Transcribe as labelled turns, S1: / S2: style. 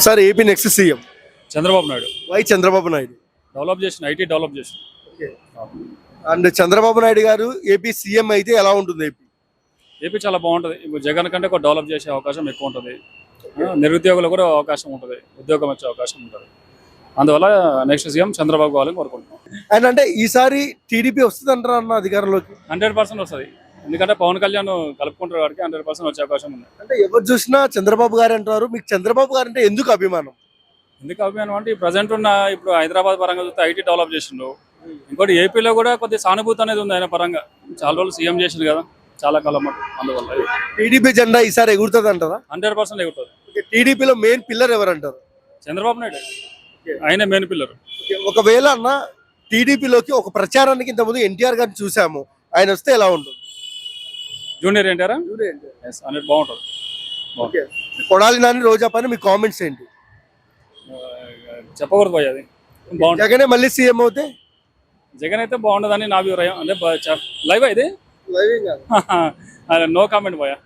S1: Sir AP next CM.
S2: Chandrababu Naidu.
S1: Why Chandrababu Naidu?
S2: Develop చేసిన IT develop చేసిన.
S1: And Chandrababu Naidu garu AP CM అయితే ఎలా ఉంటుంది AP?
S2: AP చాలా బాగుంటుంది. ఇప్పుడు జగన్ కంటే ఒక డెవలప్ చేసే అవకాశం ఎక్కువ ఉంటుంది. ఆ, నిరుద్యోగులకు కూడా అవకాశం ఉంటుంది. ఉద్యోగం వచ్చే అవకాశం ఉంటుంది. అందువల్ల నెక్స్ట్ సీఎం చంద్రబాబు కావాలని కోరుకుంటున్నాం.
S1: అండ్ అంటే ఈసారి టీడీపీ వస్తుంది అంటారా అన్న అధికారంలోకి?
S2: హండ్రెడ్ పర్సెంట్ వస్తుంది. ఎందుకంటే పవన్ కళ్యాణ్ కలుపుకుంటారు వాడికి హండ్రెడ్ పర్సెంట్ వచ్చే అవకాశం ఉంది.
S1: అంటే ఎవరు చూసినా చంద్రబాబు గారు అంటారు మీకు చంద్రబాబు గారు అంటే ఎందుకు అభిమానం?
S2: ఎందుకు అభిమానం అంటే ప్రజెంట్ ఉన్న ఇప్పుడు హైదరాబాద్ పరంగా చూస్తే ఐటీ డెవలప్ చేసిండు. ఇంకోటి ఏపీలో కూడా కొద్ది సానుభూతి అనేది ఉంది ఆయన పరంగా. చాలా రోజులు సీఎం చేసిండు కదా చాలా కాలం అందువల్ల.
S1: టీడీపీ జెండా ఈసారి ఎగురుతుంది అంటారా?
S2: హండ్రెడ్ పర్సెంట్ ఎగురుతుంది.
S1: టీడీపీలో మెయిన్ పిల్లర్ ఎవరు అంటారు?
S2: చంద్రబాబు నాయుడు. ఆయన మెయిన్ పిల్లర్
S1: ఒకవేళ అన్న టీడీపీలోకి ఒక ప్రచారానికి ఇంతకుముందు ఎన్టీఆర్ గారిని చూసాము. ఆయన వస్తే ఎలా ఉంటుంది
S2: జూనియర్ ఏంటారా? ఎస్ హండ్రెడ్ బాగుంటుంది
S1: ఓకే. కొడాలి నాని రోజా పైన మీ కామెంట్స్ ఏంటి?
S2: చెప్పకూడదు పోయి అది. బాగుంటుంది.
S1: జగనే మళ్ళీ సీఎం అవుతే?
S2: జగన్ అయితే బాగుండదని నా అభిప్రాయం. అంటే లైవ్ ఇది? నో కామెంట్ పోయా